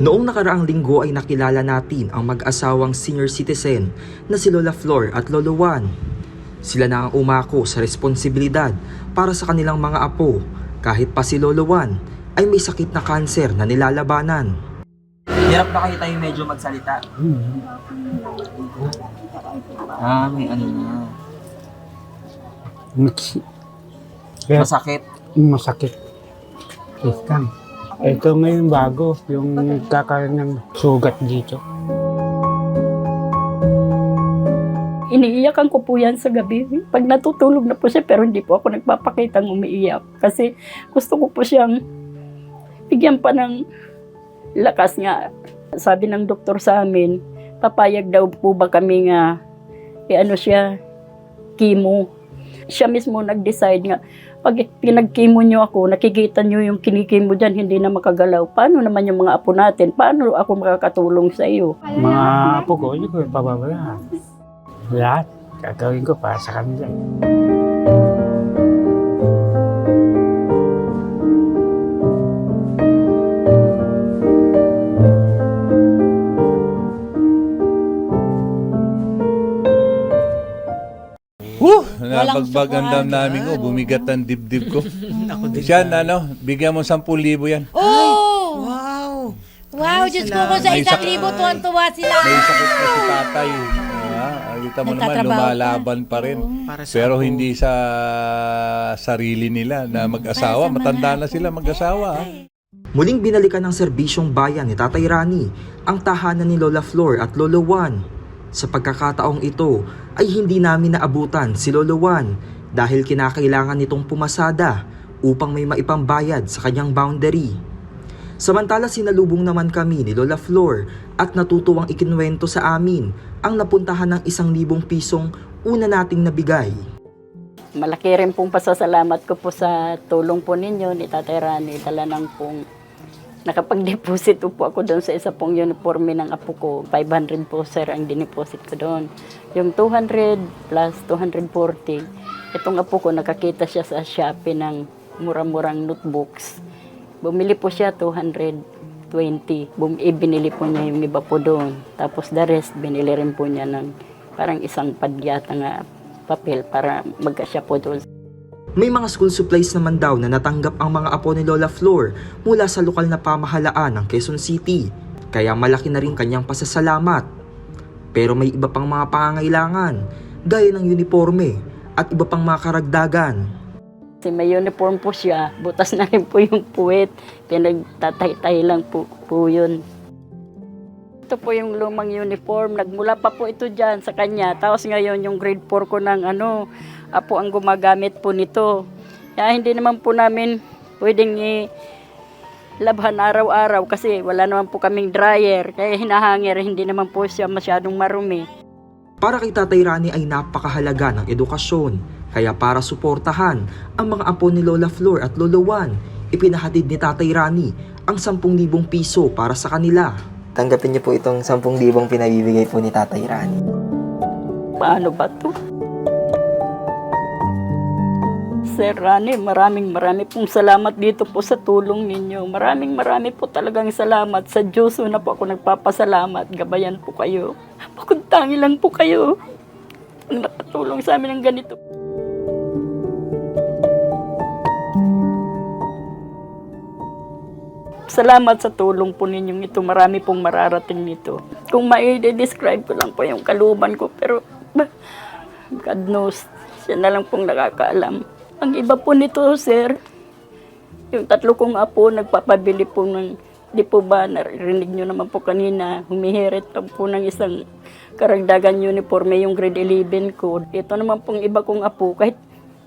Noong nakaraang linggo ay nakilala natin ang mag-asawang senior citizen na si Lola Flor at Lolo Juan. Sila na ang umako sa responsibilidad para sa kanilang mga apo kahit pa si Lolo Juan ay may sakit na kanser na nilalabanan. Hirap na kayo tayo medyo magsalita. Ah, may ano na. Kaya Masakit. masakit. Isang. Ito ngayon bago, yung kakaroon ng sugat dito. Iniiyakan ko po yan sa gabi. Pag natutulog na po siya, pero hindi po ako nagpapakitang umiiyak. Kasi gusto ko po siyang bigyan pa ng lakas nga. Sabi ng doktor sa amin, papayag daw po ba kami nga, eh ano siya, chemo. Siya mismo nag-decide nga, pag pinag-chemo nyo ako, nakikita nyo yung kinikimo dyan, hindi na makagalaw. Paano naman yung mga apo natin? Paano ako makakatulong sa iyo? Mga apo ko, hindi ko pababayaan. Lahat, gagawin ko para sa kanila. Nabagbag ang sukat. damdamin ko, bumigat ang dibdib ko. Siyan, ano, bigyan mo 10,000 yan. Oh! Wow! Wow, Diyos ko ko sa May isang libo, tuwan-tuwa sila. May sakit na si tatay. Ah, Alita mo naman, Nagtatrabaho lumalaban pa rin. Para sa Pero hindi sa sarili nila na mag-asawa. Matanda na sila mag-asawa. ah. Muling binalikan ng serbisyong bayan ni Tatay Rani ang tahanan ni Lola Flor at Lolo Juan. Sa pagkakataong ito ay hindi namin naabutan si Lolo Juan dahil kinakailangan nitong pumasada upang may maipambayad sa kanyang boundary. Samantala sinalubong naman kami ni Lola Flor at natutuwang ikinwento sa amin ang napuntahan ng isang libong pisong una nating nabigay. Malaki rin pong pasasalamat ko po sa tulong po ninyo ni Tatay Rani. Dala ng pong nakapag-deposit po ako doon sa isa pong uniforme ng apo ko. 500 po sir ang dineposit ko doon. Yung 200 plus 240, itong apo ko nakakita siya sa Shopee ng murang-murang notebooks. Bumili po siya 220. Bum ibinili po niya yung iba po doon. Tapos the rest, binili rin po niya ng parang isang padyata nga papel para magkasya po doon. May mga school supplies naman daw na natanggap ang mga apo ni Lola Flor mula sa lokal na pamahalaan ng Quezon City. Kaya malaki na rin kanyang pasasalamat. Pero may iba pang mga pangangailangan, gaya ng uniforme at iba pang mga karagdagan. Kasi may uniform po siya, butas na rin po yung puwet. Pinagtatay-tay lang po, po yun. Ito po yung lumang uniform. Nagmula pa po ito dyan sa kanya. Tapos ngayon yung grade 4 ko ng ano, apo ang gumagamit po nito. Kaya hindi naman po namin pwedeng i labhan araw-araw kasi wala naman po kaming dryer. Kaya hinahangir, hindi naman po siya masyadong marumi. Para kay Tatay Rani ay napakahalaga ng edukasyon. Kaya para suportahan ang mga apo ni Lola Flor at Lolo Juan, ipinahatid ni Tatay Rani ang 10,000 piso para sa kanila. Tanggapin niyo po itong 10,000 pinabibigay po ni Tatay Rani. Paano ba to? Sir Rani, maraming marami pong salamat dito po sa tulong ninyo. Maraming marami po talagang salamat. Sa Diyos na po ako nagpapasalamat. Gabayan po kayo. Pakuntangi lang po kayo. Nakatulong sa amin ng ganito. Salamat sa tulong po ninyong ito. Marami pong mararating nito. Kung mai-describe ko lang po yung kaluban ko, pero God knows, siya na lang pong nakakaalam. Ang iba po nito, sir, yung tatlo kong apo, nagpapabili po ng, di po ba, narinig nyo naman po kanina, humihirit pa po ng isang karagdagan uniforme yung grade 11 ko. Ito naman pong iba kong apo, kahit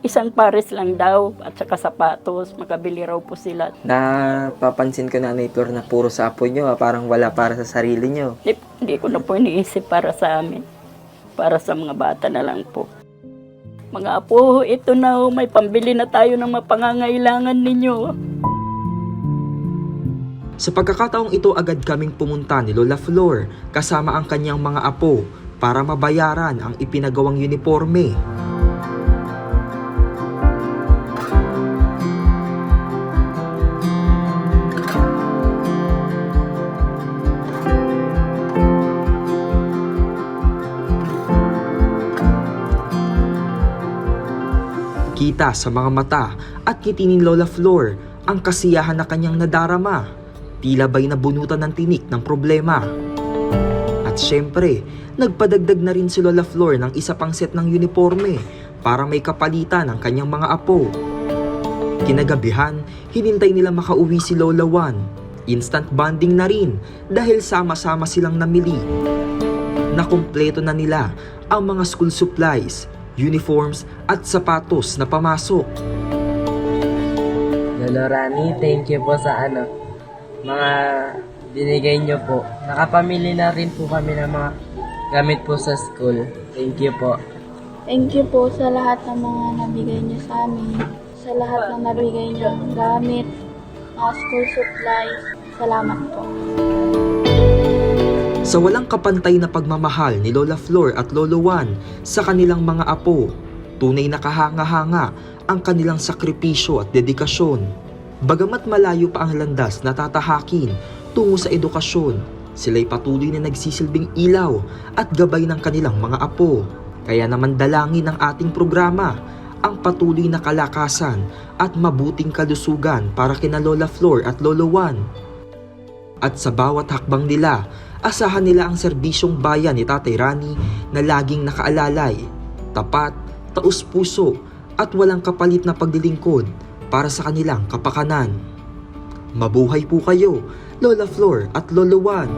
isang pares lang daw, at saka sapatos, makabili raw po sila. Napapansin ko na Flor na puro sa apo niyo, ah, parang wala para sa sarili niyo. Hindi, hindi ko na po iniisip para sa amin. Para sa mga bata na lang po. Mga apo, ito na ho, may pambili na tayo ng mga pangangailangan ninyo. Sa pagkakataong ito agad kaming pumunta ni Lola Flor kasama ang kanyang mga apo para mabayaran ang ipinagawang uniforme. Kitang-kita sa mga mata at ngiti ni Lola Flor ang kasiyahan na kanyang nadarama. Tila ba'y nabunutan ng tinik ng problema. At syempre, nagpadagdag na rin si Lola Flor ng isa pang set ng uniforme para may kapalitan ng kanyang mga apo. Kinagabihan, hinintay nila makauwi si Lola Juan. Instant bonding na rin dahil sama-sama silang namili. Nakumpleto na nila ang mga school supplies, uniforms at sapatos na pamasok. Lolo Rani, thank you po sa ano, mga binigay niyo po. Nakapamili na rin po kami ng mga gamit po sa school. Thank you po. Thank you po sa lahat ng mga nabigay niyo sa amin. Sa lahat ng nabigay niyo gamit, mga school supplies. Salamat po. Sa walang kapantay na pagmamahal ni Lola Flor at Lolo Juan sa kanilang mga apo, tunay na kahanga-hanga ang kanilang sakripisyo at dedikasyon. Bagamat malayo pa ang landas na tatahakin tungo sa edukasyon, sila'y patuloy na nagsisilbing ilaw at gabay ng kanilang mga apo. Kaya naman dalangin ng ating programa ang patuloy na kalakasan at mabuting kalusugan para kina Lola Flor at Lolo Juan. At sa bawat hakbang nila, asahan nila ang serbisyong bayan ni Tatay Rani na laging nakaalalay, tapat, taus-puso at walang kapalit na paglilingkod para sa kanilang kapakanan. Mabuhay po kayo, Lola Flor at Lolo Juan!